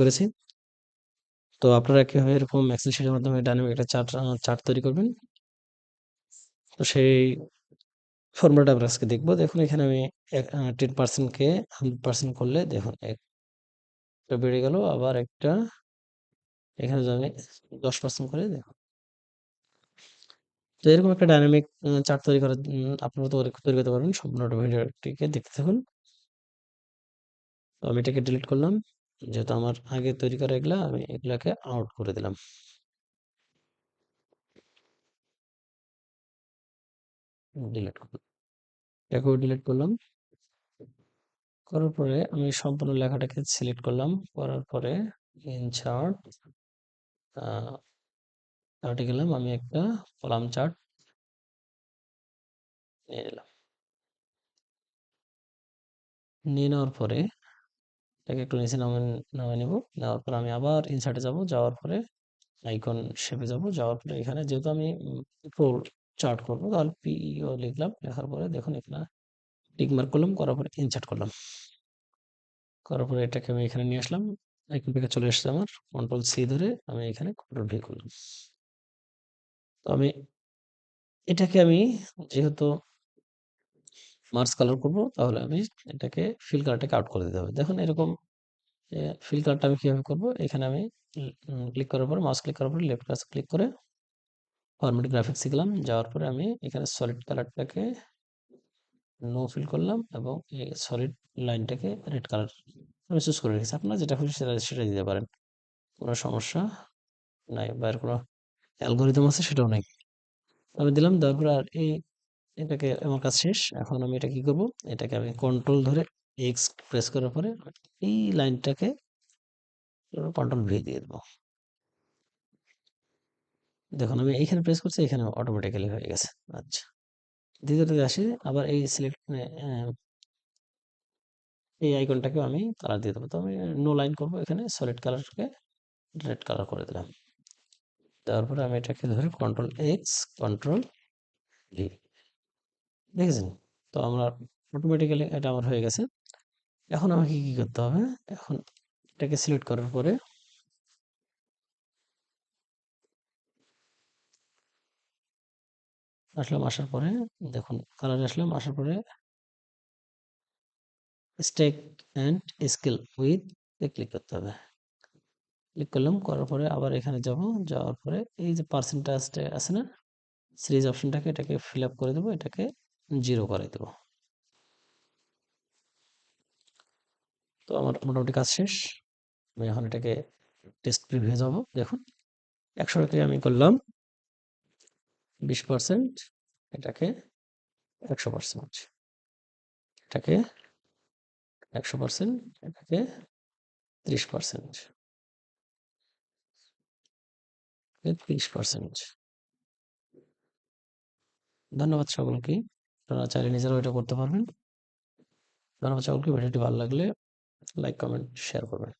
করেছি। তো আপনারা কীভাবে এরকম এক্সেল শিটের মাধ্যমে ডাইনামিক একটা চার্ট চার্ট তৈরি করবেন? তো সেই ফর্মুলাটা আমরা আজকে দেখব। দেখুন, এখানে আমি টেন পার্সেন্টকে হান্ড্রেড পার্সেন্ট করলে দেখুন, একটা বেড়ে গেল, আবার একটা এখানে আমি দশ পার্সেন্ট করে দেখুন। তো এরকম একটা ডাইনামিক চার্ট তৈরি করার আপনারা তৈরি করতে পারবেন। সম্পূর্ণ ভিডিওটিকে দেখতে থাকুন। তো আমি এটাকে ডিলিট করলাম। যেহেতু আমার আগে তৈরি করা এগুলা, আমি এগুলাকে আউট করে দিলাম। ডিলিট করলাম। ডিলিট করলাম। করার পরে আমি সম্পূর্ণ লেখাটাকে সিলেক্ট করলাম। করার পরে ইনচার্ট চার্টে গেলাম, আমি একটা কলাম চার্ট নিয়ে নিলাম। নিয়ে নেওয়ার পরে এটাকে একটু নিচে নামে নামে নেব। নেওয়ার পর আমি আবার ইনসার্টে যাব। যাওয়ার পরে আইকন শেপে যাব। যাওয়ার পরে এখানে যেহেতু আমি ফোর চার্ট করব, তাহলে পিও লিখলাম। লেখার পরে দেখুন এখানে টিক মার্ক করলাম। করার পরে ইনসার্ট করলাম। করার পরে এটাকে আমি এখানে নিয়ে আসলাম। আইকন থেকে চলে এসছে আমার। কন্ট্রোল সি ধরে আমি এখানে কন্ট্রোল ভি করলাম। তো আমি এটাকে আমি যেহেতু মার্স কালার করব, তাহলে আমি এটাকে ফিল কালারটাকে আউট করে দিতে হবে। দেখুন এরকম ফিল কালারটা আমি কীভাবে করব? এখানে আমি ক্লিক করার পর মাউস ক্লিক করার পর লেফট কাজ ক্লিক করে ফরম্যাট গ্রাফিক্স শিখলাম। যাওয়ার পরে আমি এখানে সলিড কালারটাকে নো ফিল করলাম এবং এই সলিড লাইনটাকে রেড কালার আমি চুজ করে রেখেছি। আপনারা যেটা খুশি সেটা সেটা দিতে পারেন। কোনো সমস্যা নাই বা কোনো অ্যালগোরিদম আছে, সেটাও নাই। আমি দিলাম, দেওয়ার পরে আর এই এটাকে আমার কাজ শেষ। এখন আমি এটা কি করব? এটাকে আমি কন্ট্রোল ধরে এক্স প্রেস করার পরে এই লাইনটাকে কন্ট্রোল ভি দিয়ে দেবো। দেখুন, আমি এইখানে প্রেস করছি, এখানে অটোমেটিক্যালি হয়ে গেছে। আচ্ছা। দ্বিতীয়টাতে আসি, আবার এই সিলেক্ট এই আইকনটাকেও আমি কালার দিয়ে দেবো। তো আমি নো লাইন করব এখানে সলিড কালারকে রেড কালার করে দিলাম। দেওয়ার পরে আমি এটাকে ধরে কন্ট্রোল এক্স কন্ট্রোল ভি দেখেছেন? তো আমরা অটোমেটিক্যালি এটা আমার হয়ে গেছে। এখন আমাকে কি করতে হবে? এখন এটাকে সিলেক্ট করার পরে আসলাম, আসার পরে দেখুন কালারে আসলাম, আসার পরে stake and skill with click করতে হবে। ক্লিক করলাম, করার পরে আবার এখানে যাব। যাওয়ার পরে এই যে পার্সেন্টেজটা আছে না? সিরিজ অপশনটাকে এটাকে ফিল আপ করে দেবো, এটাকে জিরো করে দেবো। তো আমার মোটামুটি কাজ শেষ। আমি এখন এটাকে টেস্ট প্রিভিউ যাব, দেখুন। একশো টাকায় আমি করলাম। বিশ পার্সেন্ট এটাকে একশো পার্সেন্ট এটাকে একশো পার্সেন্ট এটাকে ত্রিশ পার্সেন্ট ত্রিশ পার্সেন্ট ধন্যবাদ সকলকে। আপনারা চাইলে নিজেরাও এটা করতে পারবেন। ধন্যবাদ সকলকে, ভিডিওটি ভালো লাগলে লাইক কমেন্ট শেয়ার করবেন।